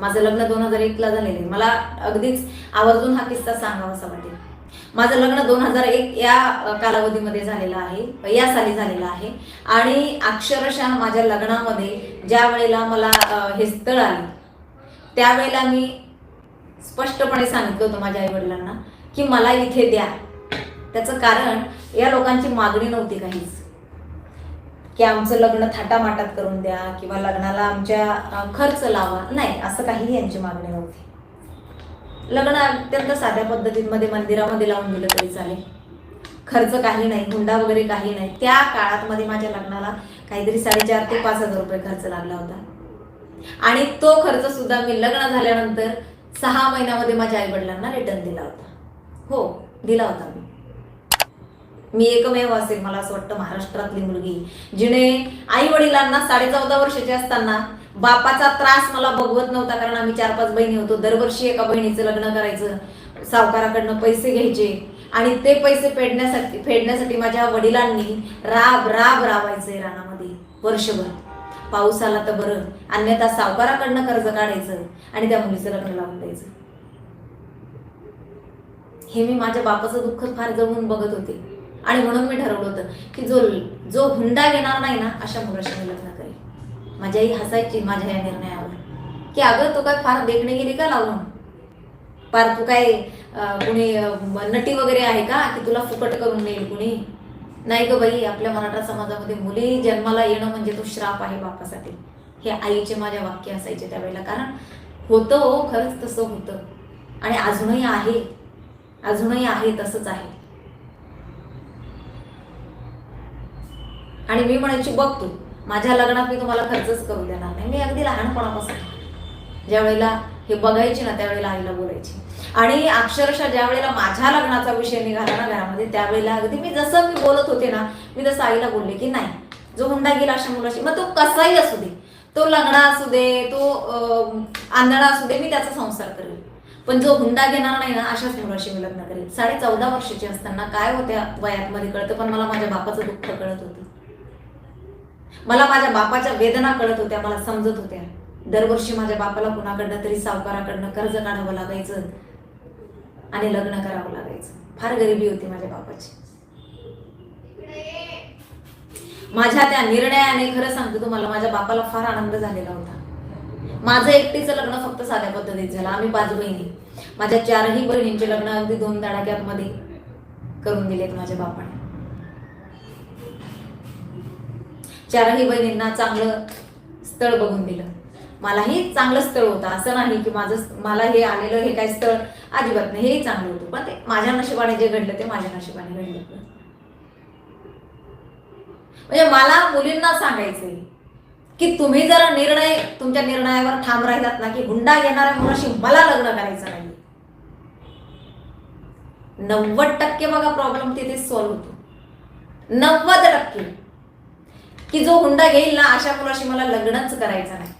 माझं लग्न दोन हजार एकला झालेलं आहे. मला अगदीच आवर्जून हा किस्सा सांगावासा वाटेल. माझं लग्न दोन हजार एक या कालावधीमध्ये झालेलं आहे. या साली झालेलं आहे. आणि अक्षरशः माझ्या लग्नामध्ये ज्या वेळेला मला हे स्थळ आले त्यावेळेला मी स्पष्टपणे सांगितलं होतं माझ्या आईवडिलांना की मला इथे द्या. त्याचं कारण या लोकांची मागणी नव्हती काहीच. की आमचं लग्न थाटामाटात करून द्या किंवा लग्नाला आमच्या खर्च लावा. नाही असं काहीही यांची मागणी नव्हती. लग्न अत्यंत साध्या पद्धतीमध्ये मंदिरामध्ये लावून दिलं तरी चालेल. खर्च काही नाही हुंडा वगैरे काही नाही. त्या काळात मध्ये माझ्या लग्नाला काहीतरी साडेचार ते पाच हजार रुपये खर्च लागला होता. आणि तो खर्च सुद्धा मी लग्न झाल्यानंतर सहा महिन्यामध्ये माझ्या आई वडिलांना रिटर्न दिला होता. हो दिला होता मी. मी एकमेव असेल मला असं वाटतं महाराष्ट्रातली मुलगी. जिने आई वडिलांना साडे चौदा वर्षाची असताना बापाचा त्रास मला बघवत नव्हता कारण आम्ही चार पाच बहिणी होतो. दरवर्षी एका बहिणीचं लग्न करायचं सावकाराकडनं पैसे घ्यायचे आणि ते पैसे फेडण्यासाठी फेडण्यासाठी माझ्या वडिलांनी राब राब राबायचे रानामध्ये वर्षभर. पाऊस आला तर बरं अन्यथा सावकाराकडनं कर्ज काढायचं आणि त्या मुलीचं लग्न लावून द्यायचं. हे मी माझ्या बापाचं दुःख फार जवळून बघत होते. आणि म्हणून मी ठरवलं होतं की जो जो हुंडा घेणार नाही ना अशा मुलाशी मी लग्न करेल माझी आई हसायची माझ्या या निर्णयावर. की अगं तू काय फार देखणे गेली का लावून? फार तू काय कुणी नटी वगैरे आहे का की तुला फुकट करून नेईल कुणी? नाही ग बाई आपल्या मराठा समाजामध्ये मुली जन्माला येणं म्हणजे तो श्राप आहे बापासाठी. हे आईचे माझ्या वाक्य असायचे त्यावेळेला. कारण होतं हो खरंच तसं होतं. आणि अजूनही आहे. अजूनही आहे तसंच आहे. आणि मी म्हणायची बघ तू माझ्या लग्नात मी तुम्हाला खर्चच करू देणार नाही. मी अगदी लहानपणापासून ज्या वेळेला हे बघायची ना त्यावेळेला आईला बोलायची. आणि अक्षरशः ज्या वेळेला माझ्या लग्नाचा विषय निघाला ना घरामध्ये त्यावेळेला अगदी मी जसं मी बोलत होते ना मी तसं आईला बोलले की नाही जो हुंडा गेला अशा मुलाशी मग तो कसाही असू दे. तो लग्न असू दे तो आंधळा असू दे मी त्याचा संसार करेल. पण जो हुंडा घेणार नाही ना अशाच मुलाशी मी लग्न करेल. साडे चौदा वर्षाची असताना काय होत्या वयात मध्ये कळतं? पण मला माझ्या बापाचं दुःख कळत होतं. मला माझ्या बापाच्या वेदना कळत होत्या मला समजत होत्या. दरवर्षी माझ्या बापाला कुणाकडनं तरी सावकाराकडनं कर्ज काढावं लागायचं आणि लग्न करावं लागायचं. फार गरिबी होती माझ्या बापाची. माझ्या त्या निर्णयाने खरं सांगते तुम्हाला माझ्या बापाला फार आनंद झालेला होता. माझं एकटीचं लग्न फक्त साध्या पद्धतीत झालं. आम्ही पाच बहिणी. माझ्या चारही बहिणींचे लग्न अगदी दोन तडाक्यात मध्ये करून दिलेत माझ्या बापाने. चारही बहिणींना चांगलं स्थळ बघून दिलं. मलाही चांगलं स्थळ होतं. असं नाही की माझं मला हे आलेलं हे काय स्थळ अजिबात नाही. हेही चांगलं होतं. पण ते माझ्या नशिबाने जे घडलं ते माझ्या नशिबाने घडलं. म्हणजे मला मुलींना सांगायचंय की तुम्ही जरा निर्णय तुमच्या निर्णयावर ठाम राहिलात ना की हुंडा घेणाऱ्या मुलाशी मला लग्न करायचं नाही नव्वद टक्के बघा प्रॉब्लेम तिथे सॉल्व्ह होतो. नव्वद टक्के. की जो हुंडा घेईल ना अशा मुलाशी मला लग्नच करायचं नाही.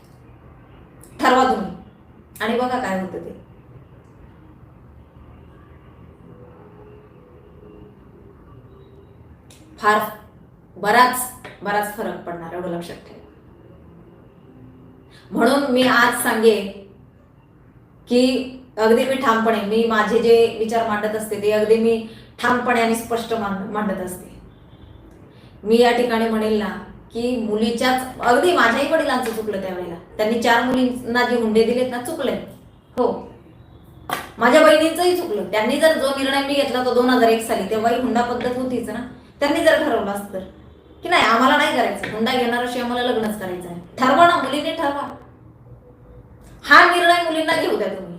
ठरवा तुम्ही. आणि बघा काय होतं ते. फार बराच बराच फरक पडणार एवढं लक्षात ठेवा. म्हणून मी आज सांगेन की अगदी मी ठामपणे मी माझे जे विचार मांडत असते ते अगदी मी ठामपणे आणि स्पष्ट मांड- मांडत असते. मी या ठिकाणी म्हणेल ना की मुलीच्याच अगदी माझ्याही वडिलांचं चुकलं त्यावेळेला. त्यांनी चार मुलींना जे हुंडे दिलेत ना चुकले हो. माझ्या बहिणींचंही चुकलं. त्यांनी जर जो निर्णय मी घेतला तो दोन हजार एक साली तेव्हाही हुंडा पद्धत होतीच ना. त्यांनी जर ठरवलं असतं तर. की नाही आम्हाला नाही करायचं. हुंडा घेणाऱ्याशी आम्हाला लग्नच करायचं आहे. ठरवा ना मुलीने ठरवा. हा निर्णय मुलींना घेऊ द्या तुम्ही.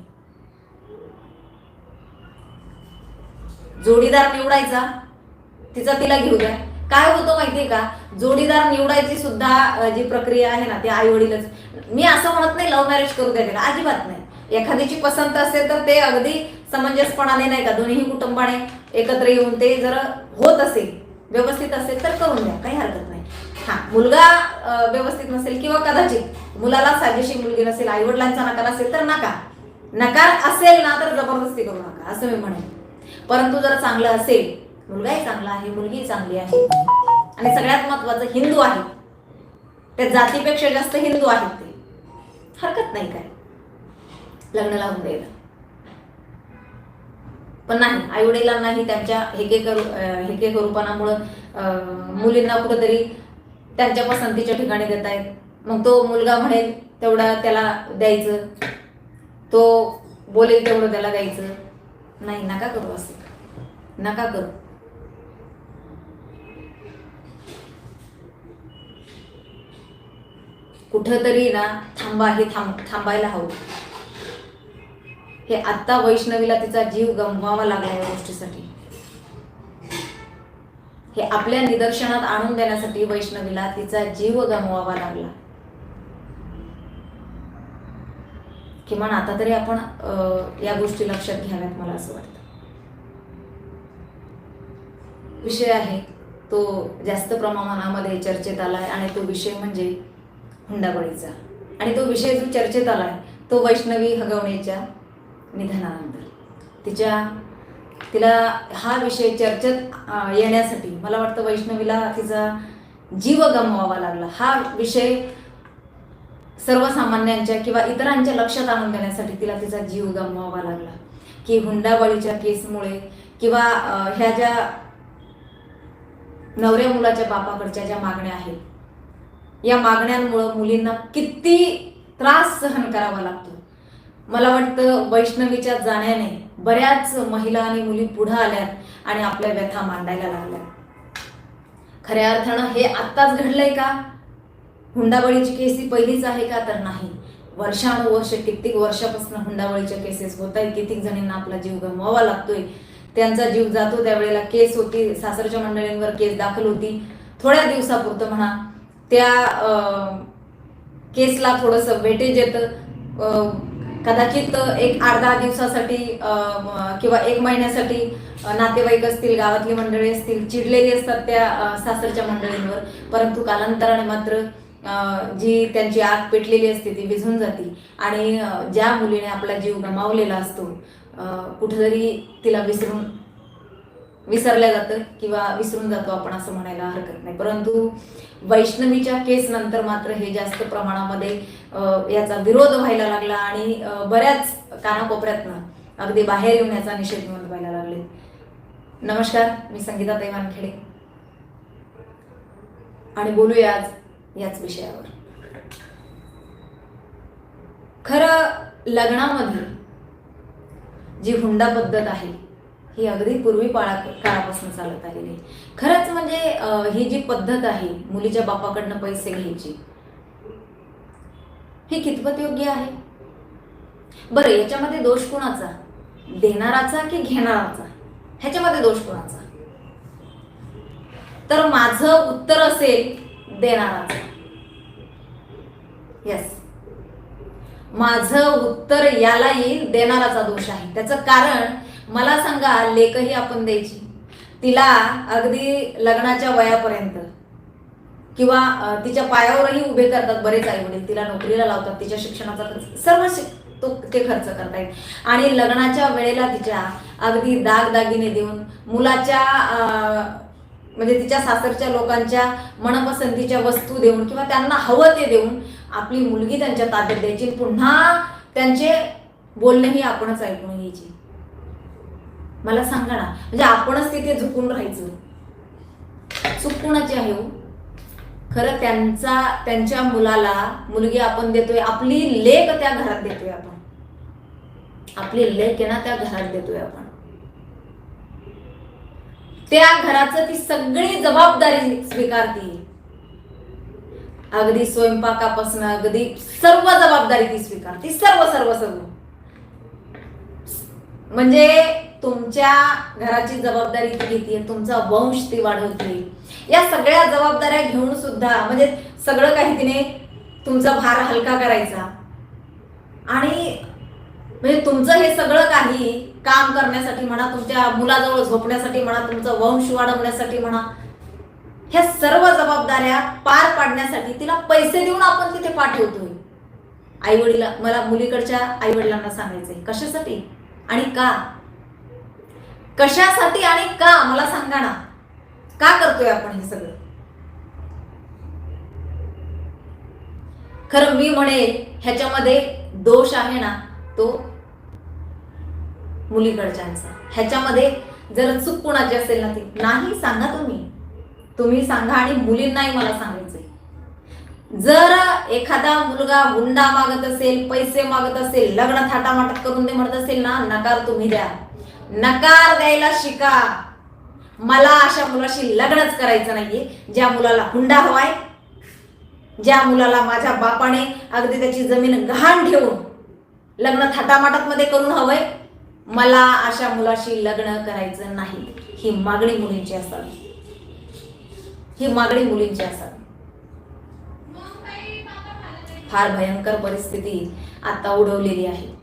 जोडीदार निवडायचा तिचा तिला घेऊ द्या. काय होतं माहितीये का? जोडीदार निवडायची सुद्धा जी प्रक्रिया आहे ना ती आई वडीलच मी असं म्हणत नाही लव्ह मॅरेज करू द्या अजिबात नाही. एखाद्याची पसंत असेल तर ते अगदी समंजसपणाने नाही का दोन्ही कुटुंबाने एकत्र येऊन ते जर होत असेल व्यवस्थित असेल तर करून द्या. काही हरकत नाही. हा मुलगा व्यवस्थित नसेल किंवा कदाचित मुलाला साजेशी मुलगी नसेल आई वडिलांचा नकार असेल तर नका. नकार असेल ना तर जबरदस्ती करू नका. असं मी म्हणेन. परंतु जर चांगलं असेल मुलगाही चांगला आहे मुलगी चांगली आहे. आणि सगळ्यात महत्वाचं हिंदू आहे. त्या जातीपेक्षा जास्त हिंदू आहेत ते. हरकत नाही काय. लग्न लावून द्यायला. पण नाही आई वडिलांनाही त्यांच्या हेके करू हेके करूपणामुळं मुलींना कुठंतरी त्यांच्या पसंतीच्या ठिकाणी देत आहेत मग तो मुलगा म्हणेल तेवढा त्याला द्यायचं. तो बोलेल तेवढं त्याला द्यायचं. नाही नका करू असं. नका करू. कुठंतरी ना थांबा हे थांब थांबायला हवं. हे आत्ता वैष्णवीला तिचा जीव गमवावा लागला या गोष्टीसाठी. हे आपल्या निदर्शनात आणून देण्यासाठी वैष्णवीला तिचा जीव गमवावा लागला. किमान आता तरी आपण या गोष्टी लक्षात घ्याव्यात मला असं वाटतं. विषय आहे तो जास्त प्रमाणामध्ये चर्चेत आलाय आणि तो विषय म्हणजे हुंडाबळीचा आणि तो विषय जो चर्चेत आला आहे तो वैष्णवी हगवणेच्या निधनानंतर. तिच्या तिला हा विषय चर्चेत येण्यासाठी मला वाटतं वैष्णवीला तिचा जीव गमवावा लागला. हा विषय सर्वसामान्यांच्या किंवा इतरांच्या लक्षात आणून देण्यासाठी तिला तिचा जीव गमवावा लागला. की हुंडाबळीच्या केसमुळे किंवा ह्या ज्या नवऱ्या मुलाच्या बापाकडच्या ज्या मागण्या आहेत या मागण्यांमुळं मुलींना किती त्रास सहन करावा लागतो. मला वाटतं वैष्णवीच्या जाण्याने बऱ्याच महिला आणि मुली पुढं आल्यात आणि आपल्या व्यथा मांडायला लागल्या खऱ्या अर्थानं हे आत्ताच घडलंय का? हुंडाबळीची केस ही पहिलीच आहे का? तर नाही. वर्षानुवर्ष कित्येक वर्षापासून हुंडाबळीच्या केसेस होत आहेत. कित्येक जणींना आपला जीव गमवावा लागतोय. त्यांचा जीव जातो. त्यावेळेला केस होती. सासरच्या मंडळींवर केस दाखल होती. थोड्या दिवसापुरतं म्हणा त्या केसला थोडंसं वेटेज येतं. कदाचित एक आठ दहा दिवसासाठी किंवा एक महिन्यासाठी नातेवाईक असतील गावातली मंडळी असतील चिडलेली असतात त्या सासरच्या मंडळींवर. परंतु कालांतराने मात्र जी त्यांची आग पेटलेली असते ती विझून जाते. आणि ज्या मुलीने आपला जीव गमावलेला असतो कुठेतरी तिला विसरून विसरल्या जातं किंवा विसरून जातो आपण असं म्हणायला हरकत नाही. परंतु वैष्णवीच्या केस नंतर मात्र हे जास्त प्रमाणामध्ये याचा विरोध व्हायला लागला आणि बऱ्याच कानाकोपऱ्यातनं अगदी बाहेर येऊन याचा निषेध नोंदवायला लागले. नमस्कार मी संगीता वानखेडे आणि बोलूया आज याच विषयावर. खरं लग्नामध्ये जी हुंडा पद्धत आहे ही अगदी पूर्वी पाळा काळापासून चालत आलेली. आहे खरंच म्हणजे ही जी पद्धत आहे मुलीच्या बापाकडनं पैसे घ्यायची ही कितपत योग्य आहे? बरं याच्यामध्ये दोष कोणाचा? देणाराचा की घेणाराचा? ह्याच्यामध्ये दोष कोणाचा? तर माझं उत्तर असेल देणाराचा. येस माझं उत्तर याला येईल देणाराचा दोष आहे. त्याचं कारण मला सांगा लेखही आपण द्यायची. तिला अगदी लग्नाच्या वयापर्यंत. किंवा तिच्या पायावरही उभे करतात बरेच आई वडील. तिला नोकरीला लावतात तिच्या शिक्षणाचा खर्च सर्व शिक तो ते खर्च करतायत आणि लग्नाच्या वेळेला तिच्या अगदी दागदागिने देऊन मुलाच्या म्हणजे तिच्या सासरच्या लोकांच्या मनपसंतीच्या वस्तू देऊन किंवा त्यांना हवं ते देऊन आपली मुलगी त्यांच्या ताब्यात द्यायची. पुन्हा त्यांचे बोलणेही आपणच ऐकून घ्यायची. मला सांगा ना म्हणजे आपणच तिथे झुकून राहायचं. चूक कोणाची आहे हो? खरं त्यांचा त्यांच्या मुलाला मुलगी आपण देतोय आपली लेख त्या घरात देतोय आपण. आपली लेख आहे ना त्या घरात देतोय आपण. त्या घराचं ती सगळी जबाबदारी स्वीकारती. अगदी स्वयंपाकापासून अगदी सर्व जबाबदारी ती स्वीकारते. सर्व सर्व सर्व. म्हणजे तुमच्या घराची जबाबदारी ती घेते तुमचा वंश ती वाढवते या सगळ्या जबाबदाऱ्या घेऊन सुद्धा म्हणजे सगळं काही तिने तुमचा भार हलका करायचा. आणि म्हणजे तुमचं हे सगळं काही काम करण्यासाठी म्हणा तुमच्या मुलाजवळ झोपण्यासाठी म्हणा तुमचा वंश वाढवण्यासाठी म्हणा ह्या सर्व जबाबदाऱ्या पार पाडण्यासाठी तिला पैसे देऊन आपण तिथे पाठवतोय. आई वडिला मला मुलीकडच्या आई वडिलांना सांगायचंय कशासाठी? आणि का? कशासाठी आणि का? मला सांगा ना. का करतोय आपण हे सगळं? खरं मी म्हणेल ह्याच्यामध्ये दोष आहे ना तो मुलीकडच्यांचा. ह्याच्यामध्ये जर चूक कुणाची असेल ना ती नाही सांगा तुम्ही. तुम्ही सांगा आणि मुलींनाही मला सांगायचंय. जर एखादा मुलगा हुंडा मागत असेल पैसे मागत असेल लग्न थाटामाटात करून दे म्हणत असेल ना नकार तुम्ही द्या. नकार द्यायला शिका. मला अशा मुलाशी लग्नच करायचं नाहीये. ज्या मुलाला हुंडा हवाय ज्या मुलाला माझ्या बापाने अगदी त्याची जमीन गहाण ठेवून लग्न थाटामाटात मध्ये करून हवंय मला अशा मुलाशी लग्न करायचं नाही. ही मागणी मुलींची असावी. ही मागणी मुलींची असावी. फार भयंकर परिस्थिती आता उडवलेली आहे.